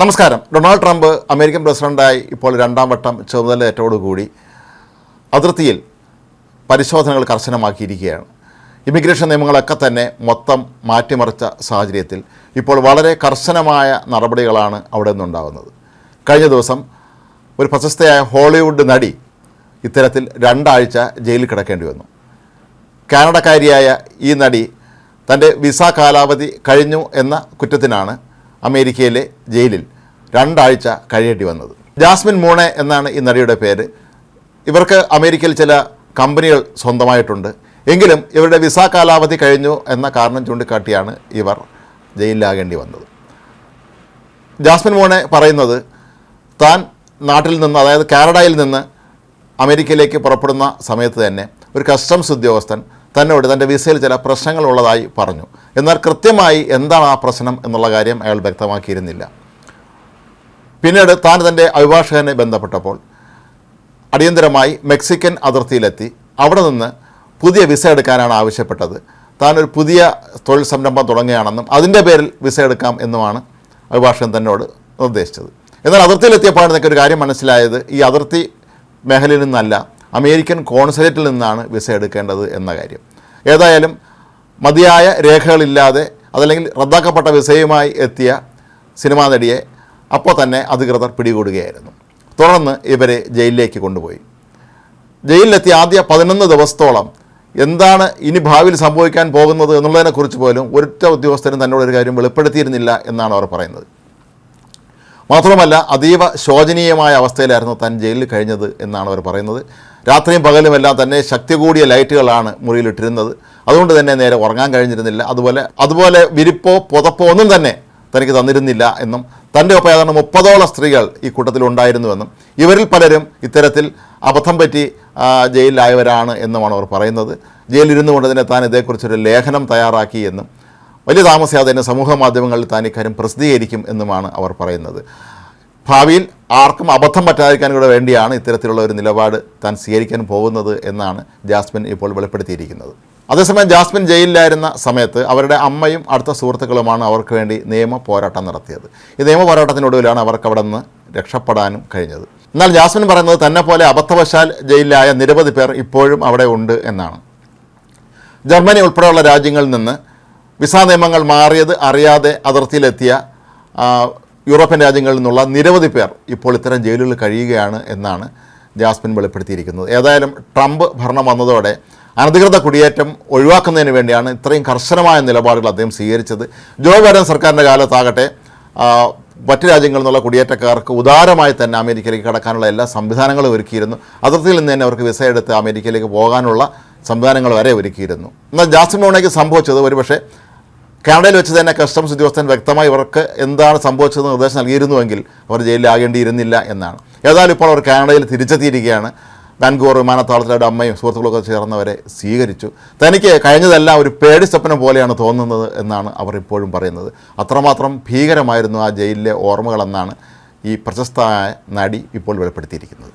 നമസ്കാരം. Donald Trump American പ്രസിഡന്റായി ഇപ്പോൾ രണ്ടാം വട്ടം ചുമതലയേറ്റോടുകൂടി അതിർത്തിയിൽ പരിശോധനകൾ കർശനമാക്കിയിരിക്കുകയാണ്. ഇമിഗ്രേഷൻ നിയമങ്ങളൊക്കെ തന്നെ മൊത്തം മാറ്റിമറിച്ച സാഹചര്യത്തിൽ ഇപ്പോൾ വളരെ കർശനമായ നടപടികളാണ് അവിടെ നിന്നുണ്ടാകുന്നത്. കഴിഞ്ഞ ദിവസം ഒരു പ്രശസ്തയായ ഹോളിവുഡ് നടി ഇത്തരത്തിൽ രണ്ടാഴ്ച ജയിലിൽ കിടക്കേണ്ടി വന്നു. കാനഡക്കാരിയായ ഈ നടി തന്റെ വിസ കാലാവധി കഴിഞ്ഞു എന്ന കുറ്റത്തിനാണ് അമേരിക്കയിലെ ജയിലിൽ രണ്ടാഴ്ച കഴിയേണ്ടി വന്നത്. ജാസ്മിൻ മൂണെ എന്നാണ് ഈ നടിയുടെ പേര്. ഇവർക്ക് അമേരിക്കയിൽ ചില കമ്പനികൾ സ്വന്തമായിട്ടുണ്ട്. എങ്കിലും ഇവരുടെ വിസ കാലാവധി കഴിഞ്ഞു എന്ന കാരണം ചൂണ്ടിക്കാട്ടിയാണ് ഇവർ ജയിലിലാകേണ്ടി വന്നത്. ജാസ്മിൻ മോണെ പറയുന്നത് താൻ നാട്ടിൽ നിന്ന് അതായത് കാനഡയിൽ നിന്ന് അമേരിക്കയിലേക്ക് പുറപ്പെടുന്ന സമയത്ത് തന്നെ ഒരു കസ്റ്റംസ് ഉദ്യോഗസ്ഥൻ തന്നോട് തന്റെ വിസയിൽ ചില പ്രശ്നങ്ങൾ ഉള്ളതായി പറഞ്ഞു. എന്നാൽ കൃത്യമായി എന്താണ് ആ പ്രശ്നം എന്നുള്ള കാര്യം അയാൾ വ്യക്തമാക്കിയിരുന്നില്ല. പിന്നീട് താൻ തന്റെ അഭിഭാഷകനെ ബന്ധപ്പെട്ടപ്പോൾ അടിയന്തരമായി മെക്സിക്കൻ അതിർത്തിയിലെത്തി. അവിടെ നിന്ന് പുതിയ വിസ എടുക്കാനാണ് ആവശ്യപ്പെട്ടത്. താൻ ഒരു പുതിയ തൊഴിൽ സംരംഭം തുടങ്ങുകയാണെന്നും അതിന്റെ പേരിൽ വിസ എടുക്കാം എന്നുമാണ് അഭിഭാഷകൻ തന്നോട് നിർദ്ദേശിച്ചത്. എന്നാൽ അതിർത്തിയിലെത്തിയപ്പോഴാണ് എനിക്കൊരു കാര്യം മനസ്സിലായത്. ഈ അതിർത്തി മേഖലയിൽ നിന്നല്ല. അമേരിക്കൻ കോൺസുലേറ്റിൽ നിന്നാണ് വിസ എടുക്കേണ്ടത് എന്ന കാര്യം. ഏതായാലും മതിയായ രേഖകളില്ലാതെ അതല്ലെങ്കിൽ റദ്ദാക്കപ്പെട്ട വിസയുമായി എത്തിയ സിനിമാ നടിയെ അപ്പോൾ തന്നെ അധികൃതർ പിടികൂടുകയായിരുന്നു. തുടർന്ന് ഇവരെ ജയിലിലേക്ക് കൊണ്ടുപോയി. ജയിലിലെത്തിയ ആദ്യ പതിനൊന്ന് ദിവസത്തോളം എന്താണ് ഇനി ഭാവിയിൽ സംഭവിക്കാൻ പോകുന്നത് എന്നുള്ളതിനെക്കുറിച്ച് പോലും ഒരൊറ്റ ഉദ്യോഗസ്ഥരും തന്നോടൊരു കാര്യം വെളിപ്പെടുത്തിയിരുന്നില്ല എന്നാണ് അവർ പറയുന്നത്. മാത്രമല്ല അതീവ ശോചനീയമായ അവസ്ഥയിലായിരുന്നു താൻ ജയിലിൽ കഴിഞ്ഞത് എന്നാണ് അവർ പറയുന്നത്. രാത്രിയും പകലുമെല്ലാം തന്നെ ശക്തി കൂടിയ ലൈറ്റുകളാണ് മുറിയിലിട്ടിരുന്നത്. അതുകൊണ്ട് തന്നെ നേരെ ഉറങ്ങാൻ കഴിഞ്ഞിരുന്നില്ല. അതുപോലെ അതുപോലെ വിരിപ്പോ പുതപ്പോ ഒന്നും തന്നെ തനിക്ക് തന്നിരുന്നില്ല എന്നും തന്റെ ഒപ്പം ഏതാണ്ട് മുപ്പതോളം സ്ത്രീകൾ ഈ കൂട്ടത്തിലുണ്ടായിരുന്നുവെന്നും ഇവരിൽ പലരും ഇത്തരത്തിൽ അബദ്ധം പറ്റി ജയിലിലായവരാണ് എന്നുമാണ് അവർ പറയുന്നത്. ജയിലിരുന്നു കൊണ്ട് തന്നെ താൻ ഇതേക്കുറിച്ചൊരു ലേഖനം തയ്യാറാക്കി എന്നും വലിയ താമസിയാതെ തന്നെ സമൂഹ മാധ്യമങ്ങളിൽ താൻ ഇക്കാര്യം പ്രസിദ്ധീകരിക്കും എന്നുമാണ് അവർ പറയുന്നത്. ഭാവിയിൽ ആർക്കും അബദ്ധം പറ്റാതിരിക്കാൻ കൂടെ വേണ്ടിയാണ് ഇത്തരത്തിലുള്ള ഒരു നിലപാട് താൻ സ്വീകരിക്കാൻ പോകുന്നത് എന്നാണ് ജാസ്മിൻ ഇപ്പോൾ വെളിപ്പെടുത്തിയിരിക്കുന്നത്. അതേസമയം ജാസ്മിൻ ജയിലിലായിരുന്ന സമയത്ത് അവരുടെ അമ്മയും അടുത്ത സുഹൃത്തുക്കളുമാണ് അവർക്ക് വേണ്ടി നിയമ പോരാട്ടം നടത്തിയത്. ഈ നിയമ പോരാട്ടത്തിനൊടുവിലാണ് അവർക്ക് അവിടെ നിന്ന് രക്ഷപ്പെടാനും കഴിഞ്ഞത്. എന്നാൽ ജാസ്മിൻ പറയുന്നത് തന്നെ പോലെ അബദ്ധവശാൽ ജയിലിലായ നിരവധി പേർ ഇപ്പോഴും അവിടെ ഉണ്ട് എന്നാണ്. ജർമ്മനി ഉൾപ്പെടെയുള്ള രാജ്യങ്ങളിൽ നിന്ന് വിസ നിയമങ്ങൾ മാറിയത് അറിയാതെ അതിർത്തിയിലെത്തിയ യൂറോപ്യൻ രാജ്യങ്ങളിൽ നിന്നുള്ള നിരവധി പേർ ഇപ്പോൾ ഇത്തരം ജയിലുകളിൽ കഴിയുകയാണ് എന്നാണ് ജാസ്മിൻ വെളിപ്പെടുത്തിയിരിക്കുന്നത്. ഏതായാലും ട്രംപ് ഭരണം വന്നതോടെ അനധികൃത കുടിയേറ്റം ഒഴിവാക്കുന്നതിന് വേണ്ടിയാണ് ഇത്രയും കർശനമായ നിലപാടുകൾ അദ്ദേഹം സ്വീകരിച്ചത്. ജോ ബൈഡൻ സർക്കാരിന്റെ കാലത്താകട്ടെ മറ്റ് രാജ്യങ്ങളിൽ നിന്നുള്ള കുടിയേറ്റക്കാർക്ക് ഉദാരമായി തന്നെ അമേരിക്കയിലേക്ക് കടക്കാനുള്ള എല്ലാ സംവിധാനങ്ങളും ഒരുക്കിയിരുന്നു. അതിർത്തിയിൽ നിന്ന് തന്നെ അവർക്ക് വിസ എടുത്ത് അമേരിക്കയിലേക്ക് പോകാനുള്ള സംവിധാനങ്ങൾ വരെ ഒരുക്കിയിരുന്നു. എന്നാൽ ജാസ്മിൻ മോണയ്ക്ക് സംഭവിച്ചത് ഒരുപക്ഷെ കാനഡയിൽ വെച്ച് തന്നെ കസ്റ്റംസ് ഉദ്യോഗസ്ഥൻ വ്യക്തമായി ഇവർക്ക് എന്താണ് സംഭവിച്ചതെന്ന് നിർദ്ദേശം നൽകിയിരുന്നുവെങ്കിൽ അവർ ജയിലിലാകേണ്ടിയിരുന്നില്ല എന്നാണ്. ഏതായാലും ഇപ്പോൾ അവർ കാനഡയിൽ തിരിച്ചെത്തിയിരിക്കുകയാണ്. വാൻകൂവർ വിമാനത്താവളത്തിൽ അവരുടെ അമ്മയും സുഹൃത്തുക്കളൊക്കെ ചേർന്നവരെ സ്വീകരിച്ചു. തനിക്ക് കഴിഞ്ഞതെല്ലാം ഒരു പേടി സ്വപ്നം പോലെയാണ് തോന്നുന്നത് എന്നാണ് അവർ ഇപ്പോഴും പറയുന്നത്. അത്രമാത്രം ഭീകരമായിരുന്നു ആ ജയിലിലെ ഓർമ്മകളെന്നാണ് ഈ പ്രശസ്തമായ നടി ഇപ്പോൾ വെളിപ്പെടുത്തിയിരിക്കുന്നത്.